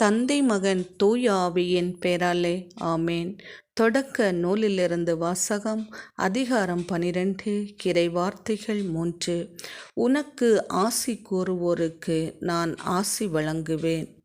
தந்தை மகன் தூய ஆவியின் பெயராலே ஆமேன். தொடக்க நூலிலிருந்து வாசகம் அதிகாரம் பனிரெண்டு கிரை வார்த்தைகள் மூன்று. உனக்கு ஆசி கூறுவோருக்கு நான் ஆசி வழங்குவேன்.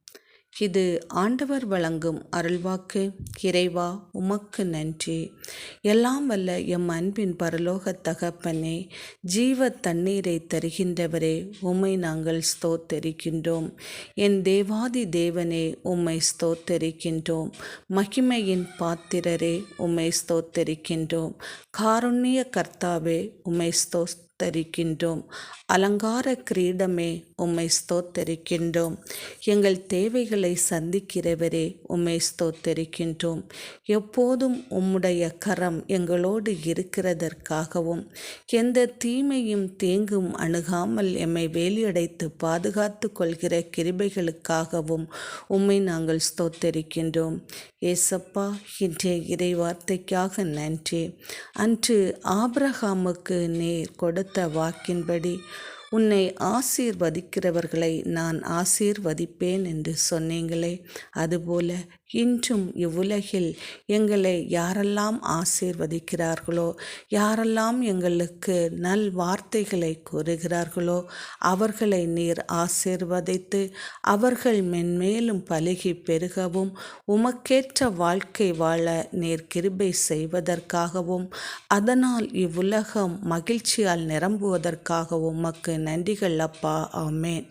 இது ஆண்டவர் வழங்கும் அருள்வாக்கு. இறைவா உமக்கு நன்றி. எல்லாம் வல்ல எம் அன்பின் பரலோக தகப்பனே ஜீவ தண்ணீரை தருகின்றவரே உம்மை நாங்கள் ஸ்தோத்தரிக்கின்றோம். என் தேவாதி தேவனே உம்மை ஸ்தோத்தரிக்கின்றோம். மகிமையின் பாத்திரரே உம்மை ஸ்தோத்தரிக்கின்றோம். காருண்ய கர்த்தாவே உம்மை ஸ்தோ ஸ்தோத்தரிக்கின்றோம். அலங்கார கிரீடமே உம்மை ஸ்தோத்தரிக்கின்றோம். எங்கள் தேவைகளை சந்திக்கிறவரே உம்மை ஸ்தோத்தரிக்கின்றோம். எப்போதும் உம்முடைய கரம் எங்களோடு இருக்கிறதற்காகவும் எந்த தீமையும் தேங்கும் அணுகாமல் எம்மை வேலியடைத்து பாதுகாத்து கொள்கிற கிருபைகளுக்காகவும் உம்மை நாங்கள் ஸ்தோத்தரிக்கின்றோம். ஏசப்பா இன்றைய இறை வார்த்தைக்காக நன்றி. அன்று ஆப்ரஹாமுக்கு நேர் கொடுத்த வாக்கின்படி உன்னை ஆசீர்வதிக்கிறவர்களை நான் ஆசீர்வதிப்பேன் என்று சொன்னீங்களே. அதுபோல இன்றும் இவ்வுலகில் எங்களை யாரெல்லாம் ஆசீர்வதிக்கிறார்களோ யாரெல்லாம் எங்களுக்கு நல் வார்த்தைகளை கூறுகிறார்களோ அவர்களை நீர் ஆசீர்வதித்து அவர்கள் மென்மேலும் பழுகி பெருகவும் உமக்கேற்ற வாழ்க்கை வாழ நீர் கிருபை செய்வதற்காகவும் அதனால் இவ்வுலகம் மகிழ்ச்சியால் நிரம்புவதற்காகவும் உமக்கு நன்றிகள் அப்பா. ஆமேன்.